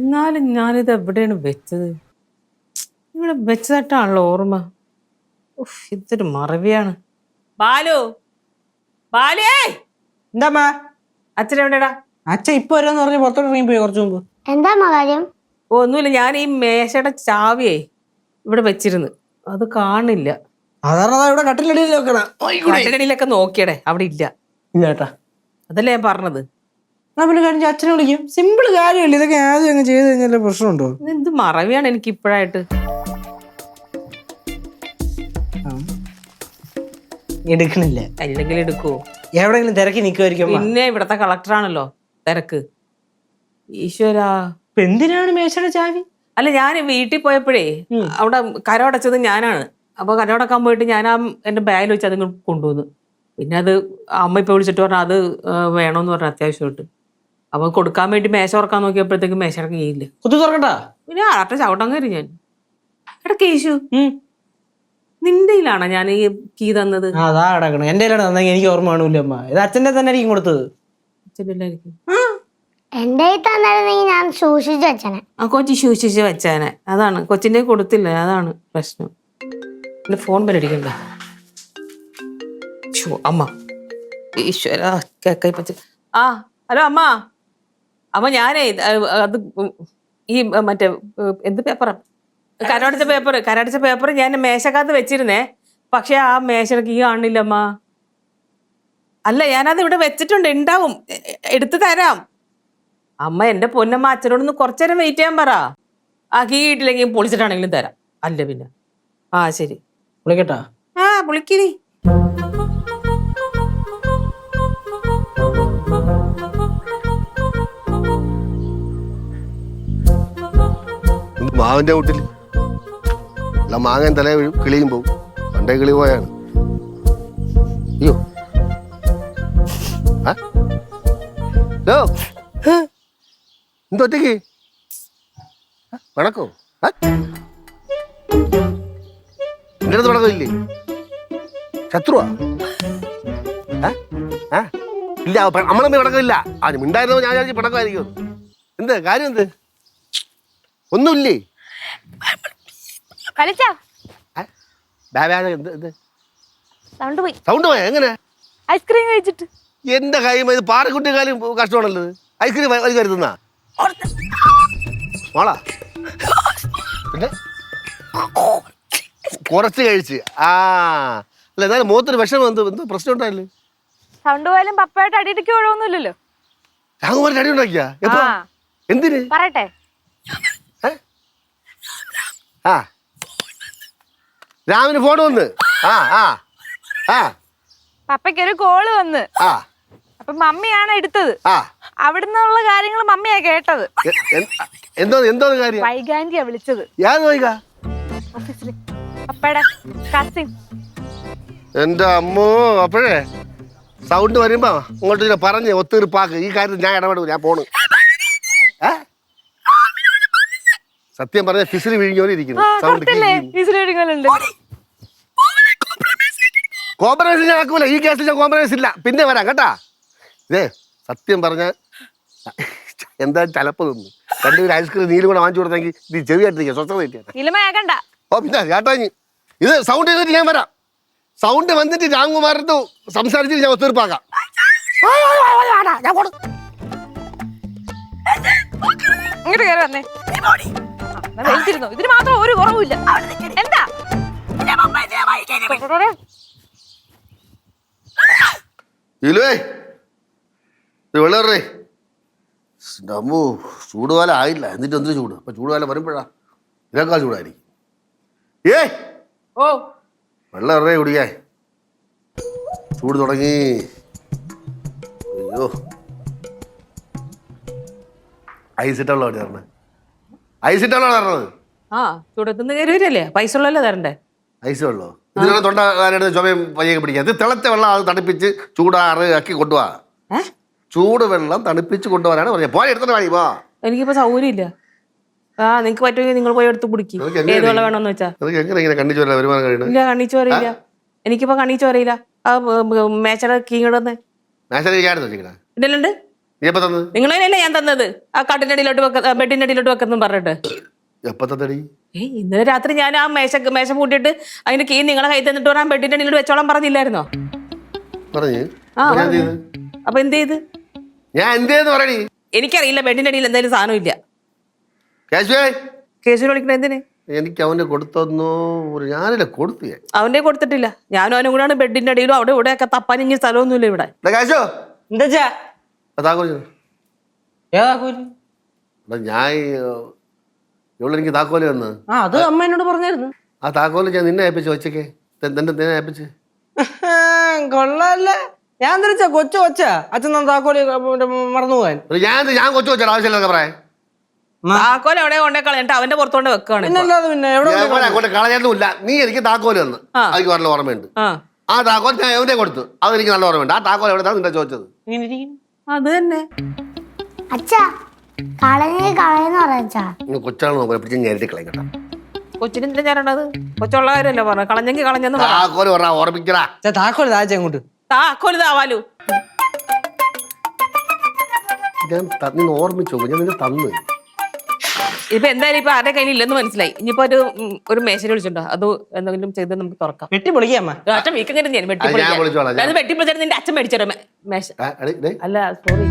എന്നാലും ഞാനിത് എവിടെയാണ് വെച്ചത്? ഇവിടെ വെച്ചതായിട്ടാണല്ലോ ഓർമ്മ. ഉഫ്, ഇതൊരു മറവിയാണ്. ബാലു ബാലേ എന്താ അച്ഛൻ എവിടെടാ അച്ഛൻ ഇപ്പൊ വരാന്ന് പറഞ്ഞ് പുറത്തോട്ട് ഇറങ്ങി പോയി കുറച്ചു മുമ്പ്. എന്താ കാര്യം? ഓ ഒന്നുമില്ല. ഞാൻ ഈ മേശയുടെ ചാവിയേ ഇവിടെ വെച്ചിരുന്നു. അത് കാണില്ല. സാധാരണ അതാ ഇവിടെ കട്ടിലടിയിൽ വെക്കണം. കട്ടിലടിയിലൊക്കെ നോക്കിയടേ അവിടെ ഇല്ല. ഇല്ല അതല്ലേ ഞാൻ പറഞ്ഞത്. എന്നാ പിന്നെ കാര്യം അച്ഛനെ വിളിക്കും. സിമ്പിൾ കാര്യമല്ലേ. ഇതൊക്കെ ആദ്യം അങ്ങ് ചെയ്ത് കഴിഞ്ഞാൽ പ്രശ്നമുണ്ടോ? എന്ത് മറവിയാണ് എനിക്ക് ഇപ്പോഴായിട്ട്. എടുക്കണില്ല. അല്ലെങ്കിൽ എടുക്കുവോ? എവിടെങ്കിലും തിരക്കി നിൽക്കുമായിരിക്കും. പിന്നെ ഇവിടത്തെ കളക്ടറാണല്ലോ തിരക്ക്. ഈശ്വരാ. ഇപ്പൊ എന്തിനാണ് മേശയുടെ ചാവി? അല്ല ഞാൻ വീട്ടിൽ പോയപ്പോഴേ അവിടെ കരമടച്ചത് ഞാനാണ്. അപ്പൊ കരമടക്കാൻ പോയിട്ട് ഞാൻ ആ എന്റെ ബാഗിൽ വെച്ച് അതിങ്ങ് കൊണ്ടുവന്നു. പിന്നെ അത് അമ്മ ഇപ്പൊ വിളിച്ചിട്ട് പറഞ്ഞാൽ അത് വേണമെന്ന് പറഞ്ഞു അത്യാവശ്യമായിട്ട്. അപ്പൊ കൊടുക്കാൻ വേണ്ടി മേശ ഉറക്കാൻ നോക്കിയപ്പോഴത്തേക്കും മേശ ഇറങ്ങിയില്ല കുത്തു തുറക്കട്ടാ? പിന്നെ ആട്ടെ ചവിട്ടം കയറി ഞാൻ. എടാ കേശു. നിന്റെ കയ്യിലാണോ ഞാൻ ഈ കീ തന്നത്? അതാ കിടക്കണം. എന്റെ കയ്യിലാണ് തന്നെ എനിക്ക് ഓർമ്മ കാണൂല അമ്മ. ഇത് അച്ഛന്റെ തന്നെ ആയിരിക്കും കൊടുത്തത്. എന്റെ തന്നിരുന്നെങ്കിൽ ഞാൻ സൂക്ഷിച്ചു വെച്ചനെ. ആ കൊച്ചി സൂക്ഷിച്ച് വെച്ചാനെ. അതാണ്. കൊച്ചിന്റെ കൊടുത്തില്ല. അതാണ് പ്രശ്നം. പിന്നെ ഫോൺ ബലടിക്കണ്ട അമ്മ. ഈശ്വര കേക്കായി പച്ച ആ ഹലോ അമ്മ. അമ്മ ഞാനേ അത് ഈ മറ്റേ എന്ത് പേപ്പറാ കരടച്ച പേപ്പർ കരടച്ച പേപ്പർ ഞാൻ മേശക്കകത്ത് വെച്ചിരുന്നേ. പക്ഷെ ആ മേശക്ക് ഈ കാണില്ലമ്മ അല്ല ഞാനത് ഇവിടെ വെച്ചിട്ടുണ്ട് ഉണ്ടാവും എടുത്തു തരാം. അമ്മ എന്റെ പൊന്നമ്മ അച്ഛനോടൊന്ന് കുറച്ചേരം വെയിറ്റ് ചെയ്യാൻ പറ. ആ കീ പൊളിച്ചിട്ടാണെങ്കിലും തരാം. അല്ല പിന്നെ. ആ ശരി. വിളിക്കട്ടാ? ആ പുളിക്കിരി മാവിന്റെ കൂട്ടിൽ അല്ല മാങ്ങൻ തലേ വീഴും കിളിയും പോവും. പണ്ടേ കിളി പോയാണ്. അയ്യോ? ഹലോ. എന്തൊറ്റയ്ക്ക് വണക്കോ? എന്റെ അടുത്ത് വണക്കമില്ലേ ശത്രുവാ? ഇല്ല നമ്മളമ്മ പടക്കമില്ല ആ മിണ്ടായിരുന്നോ? ഞാൻ വിചാരിച്ചു പടക്കമായിരിക്കും എന്ത് കാര്യം എന്ത്? ഒന്നുമില്ലേ? കളിച്ചാ? സൗണ്ട് പോയി. സൗണ്ട് പോയാ? എങ്ങനെ? ഐസ്ക്രീം കഴിച്ചിട്ട്. എന്റെ കൈ ഇത് പാറക്കുട്ടി കാലം കഷ്ടമാണല്ലോ ഐസ്ക്രീം വലി കരുതുന്ന? മോളാ. പിന്നെ? കുറച്ച് കഴിച്ച്. ആ. അല്ല എന്നാലും മുഖത്തൊരു വിഷമം എന്ത് എന്ത് പ്രശ്നം ഉണ്ടായില്ലേ? സൗണ്ട് പോയാലും പപ്പയായിട്ട് അടിയിടിക്ക് കുഴപ്പമൊന്നുമില്ലല്ലോ രാഘുമാരുടെ അടി ഉണ്ടാക്കിയാ. എന്തിന്? പറയട്ടെ? ആ. രാവിലെ ഫോൺ വന്ന്. ആ ആ ആ. പപ്പയ്ക്ക് ഒരു കോൾ വന്ന്. ആ. അപ്പൊ മമ്മിയാണ് എടുത്തത്. ആ. അവിടുന്നുള്ള കാര്യങ്ങൾ മമ്മിയാ കേട്ടത്. എ- എന്തോ എന്തോ കാര്യം? വൈകാന്തിയാ വിളിച്ചത്. ഞാൻ ഓഫീസിൽ പപ്പയുടെ കസിൻ എന്റെ അമ്മോ അപ്പോഴേ. സൗണ്ട് വരുമ്പോ ഇങ്ങോട്ട് ഇങ്ങനെ പറഞ്ഞ് പാക്ക്. ഈ കാര്യത്തിൽ ഞാൻ ഇടപെടും ഞാൻ പോണു. ഏ? സത്യം പറഞ്ഞ ഫിസിൽ വിഴിഞ്ഞോലെ ഇരിക്കുന്നു. സൗണ്ട് കോംപ്രമൈസ് ഞാൻ ആക്കൂല. ഈ കേസിൽ ഞാൻ കോംപ്രമൈസ് ഇല്ല. പിന്നെ വരാം കേട്ടാ? ഇതേ സത്യം പറഞ്ഞ എന്താ ചലപ്പ് തിന്നു? രണ്ടുപേരും ഐസ്ക്രീം നീലും കൂടെ വാങ്ങിച്ചു കൊടുത്തെങ്കിൽ ഇത് ചെവിയായിട്ടിരിക്കുക. സ്വസ്ഥത ഓ പിന്നെ കേട്ടോ ഇനി. ഇത് സൗണ്ട് ചെയ്തിട്ട് ഞാൻ വരാം. സൗണ്ട് വന്നിട്ട് രാംകുമാരത്ത് സംസാരിച്ചിട്ട് ഞാൻ ഒത്തീർപ്പാക്കാം ഇങ്ങോട്ട് കയറി വന്നേ. വെയിറ്റിരുന്നോ ഇതിന് മാത്രം ഒരു കുറവുമില്ല. എന്താ? ഇലുവേ. വെള്ളറേ. അമ്മോ ചൂടുകാലം ആയില്ല. എന്നിട്ട് എന്തിനു ചൂട്? അപ്പൊ ചൂടുകാലം വരുമ്പോഴാ. ഇതിനേക്കാൾ ചൂടായിരിക്കും. ഏ? ഓ. വെള്ളം എറേ കുടിക്കേ. ചൂട് തുടങ്ങി. അയ്യോ. ഐസിട്ടുള്ള പറഞ്ഞത് ഐസിട്ടുള്ള പറഞ്ഞത് ആ ചൂടത്തുനിന്ന് കയറി വരല്ലേ പൈസ ഉള്ളല്ലേ തരണ്ടേ? ഐസ് വെള്ളോ ഇതിനാണ് തൊണ്ട വേദനയുടെ ചുമയും പയ്യൊക്കെ പിടിക്കുക ഇത് തിളച്ച വെള്ളം അത് തണുപ്പിച്ച് ചൂടാറ് ആക്കി കൊണ്ടുപോവാ ഏ? ചൂട് വെള്ളം തണുപ്പിച്ച് കൊണ്ടുപോകാനാണ് പറഞ്ഞത്. പോയി എടുത്തിട്ട് വാടി പോ. എനിക്കിപ്പോ സൗകര്യം ഇല്ല ആ നിങ്ങൾക്ക് പറ്റുമെങ്കിൽ നിങ്ങൾ പോയി എടുത്ത് ഏത് വെള്ളം വേണമെന്ന് വെച്ചാ. ഇല്ല എനിക്കിപ്പോ ആ കീങ്ങടന്ന് നിങ്ങൾ തന്നെയല്ലേ ഞാൻ തന്നത്? ആ കാട്ടിനടിയിലോട്ട് വെക്ക ബെഡിന്റെ അടിയിലോട്ട് വെക്കുന്നു പറഞ്ഞിട്ട്. ഇന്നലെ രാത്രി ഞാൻ ആ മേശ മേശ പൂട്ടിയിട്ട് അതിന്റെ കീ നിങ്ങളെ കൈ തന്നിട്ട് വരാൻ ബെഡിന്റെ അടിയിലോട്ട് വെച്ചോളാൻ പറഞ്ഞില്ലായിരുന്നോ? അപ്പൊ എന്ത് ചെയ്ത്? ഞാൻ എന്തേന്ന് പറയടി? എനിക്കറിയില്ല ബെഡിന്റെ അടിയിൽ എന്തായാലും സാധനം ഇല്ല. കേശുവേ? കേശുവിനെ വിളിക്കണ എന്തിന്? എനിക്ക് അവന് കൊടുത്തൊന്നോ ഒരു ഞാനില്ല കൊടുത്തു ഞാൻ. അവന്റെ കൊടുത്തിട്ടില്ല. ഞാനും അവനും കൂടെയാണ് ബെഡിന്റെ അടിയിലും അവിടെ ഇവിടെയൊക്കെ തപ്പാൻ ഇനി സ്ഥലമൊന്നുമില്ല ഇവിടെ. ഏതാ കൂലി എടാ ഞാൻ ഇവിടെ എനിക്ക് താക്കോൽ തന്ന് ആ അത് അമ്മ എന്നോട് പറഞ്ഞായിരുന്നു. ആ താക്കോൽ ഞാൻ നിന്നെ ഏൽപ്പിച്ചു ഒച്ചയ്ക്ക് നിന്നെ നിന്നെ ഏൽപ്പിച്ച്. കൊള്ളല്ലേ. ഞാൻ തിരിച്ച കൊച്ചു കൊച്ച. അച്ഛൻ താക്കോൽ മറന്നു പോകാൻ. ഞാൻ ഞാൻ കൊച്ചു കൊച്ചാ ആവശ്യമില്ല പറയാൻ താക്കോൽ എവിടെ കൊണ്ടേ കളഞ്ഞിട്ട് അവന്റെ പുറത്തോണ്ട് അങ്ങോട്ട് കളയാനൊന്നുമില്ല. നീ എനിക്ക് താക്കോൽ തന്ന്. ആ. എനിക്ക് നല്ല ഓർമ്മയുണ്ട്. ആ. താക്കോൽ ഞാൻ എവിടെ കൊടുത്തു. അത് എനിക്ക് നല്ല ഓർമ്മയുണ്ട്. ആ താക്കോൽ എവിടെ നിന്റെ ചോദിച്ചത്. അത് തന്നെ. അച്ഛാ കളഞ്ഞ് കളയെന്ന് പറയാ നിങ്ങൾ കൊച്ചാണ് നോക്കുന്നത് പിടിച്ച് നേരിട്ട് കളയണ്ട കൊച്ചിനെന്തിനാ ഞാനുള്ളത്? കൊച്ചുള്ള കാര്യമല്ല പറഞ്ഞു കളഞ്ഞെങ്കിൽ കളഞ്ഞെന്ന് പറ. താക്കോൽ പറഞ്ഞാ ഓർമ്മിക്കടാ. താക്കോൽ താച്ച അങ്ങോട്ട് താക്കോൽ താവാലു ഞാൻ നിന്നെ ഓർമ്മിച്ചു ഞാൻ നിന്നെ തന്ന്. ഇപ്പൊ എന്തായാലും ഇപ്പൊ ആരുടെ കയ്യിൽ ഇല്ലെന്ന് മനസ്സിലായി. ഇനിയിപ്പോ ഒരു ഉം, ഒരു മേശനെ വിളിച്ചിട്ടുണ്ടോ? അത് എന്തെങ്കിലും ചെയ്ത് നമുക്ക് തുറക്കാം. വെട്ടി പൊളിക്കാമ്മ അച്ഛൻ വീക്കെങ്കിലും ഞാൻ അത് ഞാൻ വിളിച്ചോളാം, ഞാൻ- അത് വെട്ടിപ്പൊളിച്ചാൽ നിന്റെ അച്ഛൻ മേടിച്ചോ മേശ ആ, എടീ, ഡേയ്, അല്ല സോറി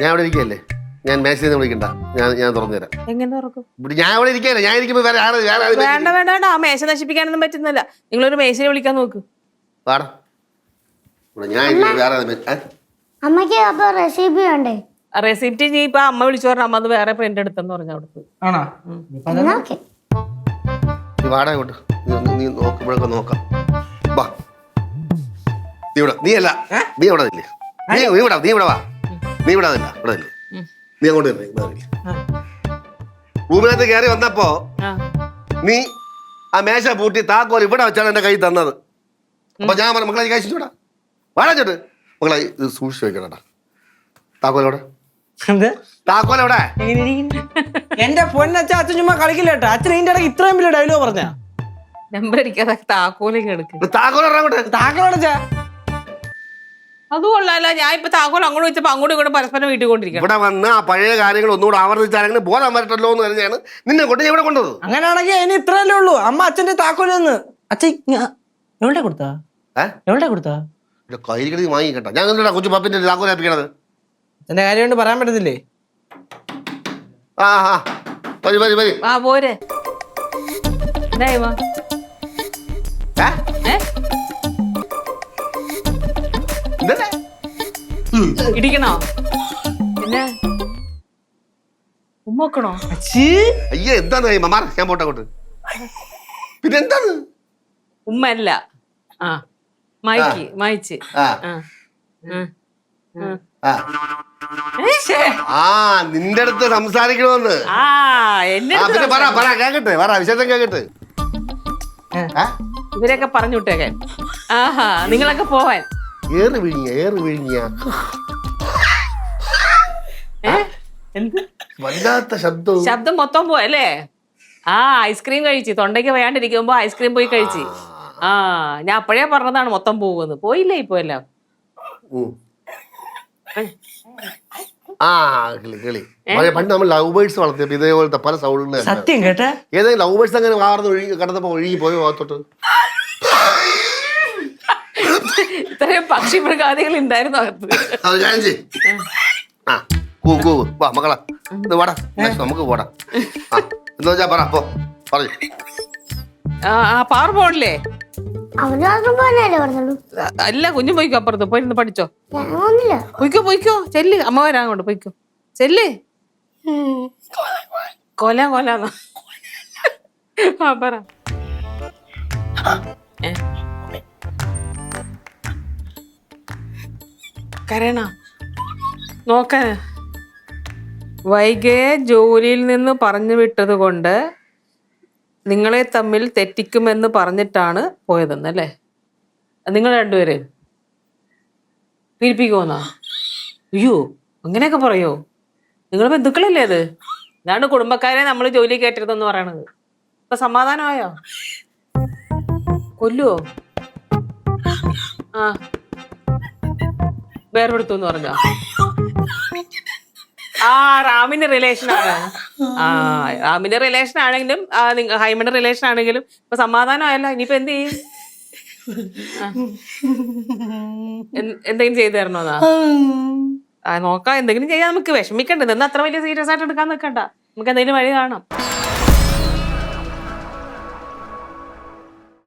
ഞാൻ ഇവിടെ ഇരിക്കല്ലേ? ഞാൻ മേശയിൽ നിന്ന് വിളിക്കണ്ട. ഞാൻ ഞാൻ തുറന്നു തരാം എങ്ങനെ തുറക്കും? ഇവിടെ ഞാൻ ഇവിടെ ഇരിക്കല്ലേ? ഞാൻ ഇരിക്കുമ്പോ വേറെ ആരും വേറെ ആരും വേണ്ട വേണ്ട വേണ്ട. ആ മേശ നശിപ്പിക്കാനൊന്നും പറ്റുന്നില്ല. നിങ്ങളൊരു മേശനെ വിളിക്കാൻ നോക്ക്. പാടാ ഇവിടെ ഞാൻ ഇരിക്കുമ്പോ വേറെ ഏ? അമ്മയ്ക്ക് അപ്പൊ റെസിപ്പി വേണ്ടേ? റെസിപ്റ്റ് നീ ഇപ്പൊ അമ്മ വിളിച്ചു പറഞ്ഞ അമ്മ അത് വേറെ പ്രിന്റ് എടുത്തെന്ന് പറഞ്ഞു അവിടുത്തെ ആണോ? എന്നാ ഓക്കെ. നീ വാടാ ഇങ്ങോട്ട്. നീ നോക്കുമ്പോഴൊക്കെ നോക്കാം. വാ. നീ ഇവിടെ നീ അല്ല. നീ ഇവിടെ ഇല്ലേ നീ നീ ഇവിടെ നീ ഇവിടെ വാ. നീ ഇവിടെ ഇവിടെ നീ അങ്ങോട്ട് ഇവിടെ റൂമിനകത്ത് കയറി വന്നപ്പോ നീ ആ മേശ പൂട്ടി താക്കോൽ ഇവിടെ വെച്ചാണ് എന്റെ കൈ തന്നത്. അപ്പൊ ഞാൻ പറഞ്ഞു മക്കളെ വാടാ. ചേട്ട് മക്കളെ ഇത് സൂക്ഷിച്ചു വെക്കണടാ താക്കോലോടെ എന്ത്. എന്റെ പൊന്നച്ച അച്ഛൻ ചുമ്മാ കളിക്കില്ല കേട്ടോ. അച്ഛൻ ഇതിന്റെ ഇടയ്ക്ക് ഇത്രയും വലിയ ഡയലോഗ് പറഞ്ഞ നമ്പർ അടിക്കാതെ താക്കോലിങ് എടുക്ക്. താക്കോൽ അങ്ങോട്ട്. താക്കോലടച്ചാ അത് കൊള്ളാല്ല. ഞാൻ ഇപ്പൊ താക്കോൽ അങ്ങോട്ട് വെച്ചപ്പോ അങ്ങോട്ടും ഇങ്ങോട്ട് പരസ്പരം വീട്ടിൽ കൊണ്ടിരിക്കും ഇവിടെ വന്ന് ആ പഴയ കാര്യങ്ങൾ ഒന്നുകൂടെ ആവർത്തിച്ചാണെങ്കിൽ ബോധം വരട്ടല്ലോ എന്ന് പറഞ്ഞാണ് നിന്നെ കൊണ്ട് ഞാൻ ഇവിടെ കൊണ്ടത്. അങ്ങനെയാണെങ്കിൽ ഇനി ഇത്രയല്ലേ ഉള്ളൂ. അമ്മ അച്ഛന്റെ താക്കോൽ എന്ന് അച്ഛൻ എവിടെ കൊടുത്താ എവിടെ കൊടുത്താ കൈ വാങ്ങി കേട്ടോ ഞാൻ കൊച്ചു പപ്പിന്റെ താക്കോൽ ഏൽപ്പിക്കണത്? അച്ഛന്റെ കാര്യം കൊണ്ട് പറയാൻ പറ്റത്തില്ലേ? ആ ആ വരി വരി ആ പോരെ. എന്തായി വാ. ഏ? ഏ? ഇതല്ലേ? ഇടിക്കണോ? പിന്നെ? ഉമ്മക്കണോ അയ്യേ എന്താണ് മമാർ ഞാൻ പോട്ടെ അങ്ങോട്ട്. പിന്നെ എന്താണ്? ഉമ്മ അല്ല ആ. മായിക്ക് മായിച്ച്. ആ. ആ. ആ. ആ. ആ. നിന്റെ അടുത്ത് സംസാരിക്കണമെന്ന് ആ എന്നെ ആ പിന്നെ പറ പറ കേക്കട്ടെ പറ വിശേഷം കേക്കട്ടെ. ആ? ഇവരൊക്കെ പറഞ്ഞു വിട്ടേക്കാൻ. ആഹാ നിങ്ങളൊക്കെ പോവാൻ. ഏറ് വിഴിഞ്ഞ ഏറ് വിഴിഞ്ഞ ഏ? എന്ത്? വല്ലാത്ത ശബ്ദം ശബ്ദം മൊത്തം പോയല്ലേ ആ ഐസ്ക്രീം കഴിച്ചു തൊണ്ടയ്ക്ക് വയ്യാണ്ടിരിക്കുമ്പോ ഐസ്ക്രീം പോയി കഴിച്ചു. ആ. ഞാൻ അപ്പോഴേ പറഞ്ഞതാണ് മൊത്തം പോകുമെന്ന് പോയില്ലേ ഇപ്പൊ എല്ലാം? ഉം. ആ കിളി കിളി. പഴയ- പണ്ട് നമ്മൾ ലവ് ബേഴ്സ് വളർത്തിയപ്പോ ഇതേപോലത്തെ പല സൗണ്ടുകൾ സത്യം കേട്ട? ഏതെങ്കിലും ലവ് ബേഴ്സ് അങ്ങനെ വാർന്ന് ഒഴുകി കടന്നപ്പോ ഒഴുകി പോയോ ഭാഗത്തോട്ട് ഇത്രയും പക്ഷി മൃഗാദികൾ ഉണ്ടായിരുന്നു അകത്ത്. അത് ഞാൻ ചെയ്യും ആ കൂ കൂ വാ മക്കളാ. ഇത് വാടാ. നമുക്ക് പോടാ. ആ എന്താ വെച്ചാ പറ പോ പറയൂ. ആ ആ പാറ പോണില്ലേ അല്ല കുഞ്ഞു പോയിക്കോ അപ്പുറത്ത്. പോയിരുന്ന് പഠിച്ചോ. പോയിക്കോ പോയിക്കോ. ചെല്ല്. അമ്മ വരാൻ കൊണ്ട് പോയിക്കോ. ചെല്ല്. കൊല കൊല. ആ പറ? കരയണ? നോക്കാൻ ജോലിയിൽ നിന്ന് പറഞ്ഞു വിട്ടത് കൊണ്ട് നിങ്ങളെ തമ്മിൽ തെറ്റിക്കുമെന്ന് പറഞ്ഞിട്ടാണ് പോയതെന്ന് പോയതെന്നല്ലേ നിങ്ങൾ രണ്ടുപേരെയും പീഡിപ്പിക്കുമെന്നാ അയ്യോ അങ്ങനെയൊക്കെ പറയോ? നിങ്ങൾ ബന്ധുക്കളല്ലേ അത്? ഇതാണ് കുടുംബക്കാരെ നമ്മൾ ജോലി കയറ്റരുതെന്ന് പറയണത്. ഇപ്പൊ സമാധാനമായോ? കൊല്ലുവോ? ആ. വേർപെടുത്തു എന്ന് പറഞ്ഞോ? ആ റാമിന്റെ റിലേഷൻ ആണ്. ആ. റാമിന്റെ റിലേഷൻ ആണെങ്കിലും ഹൈമിന്റെ റിലേഷൻ ആണെങ്കിലും ഇപ്പൊ സമാധാനമായല്ല ഇനിയിപ്പോ എന്ത് ചെയ്യും? എന്തെങ്കിലും ചെയ്തു തരണോന്നാ നോക്കാം എന്തെങ്കിലും ചെയ്യാൻ നമുക്ക് വിഷമിക്കണ്ട ഇതൊന്നും അത്ര വലിയ സീരിയസ് ആയിട്ട് എടുക്കാൻ നിൽക്കണ്ട. നമുക്ക് എന്തെങ്കിലും വഴി കാണാം.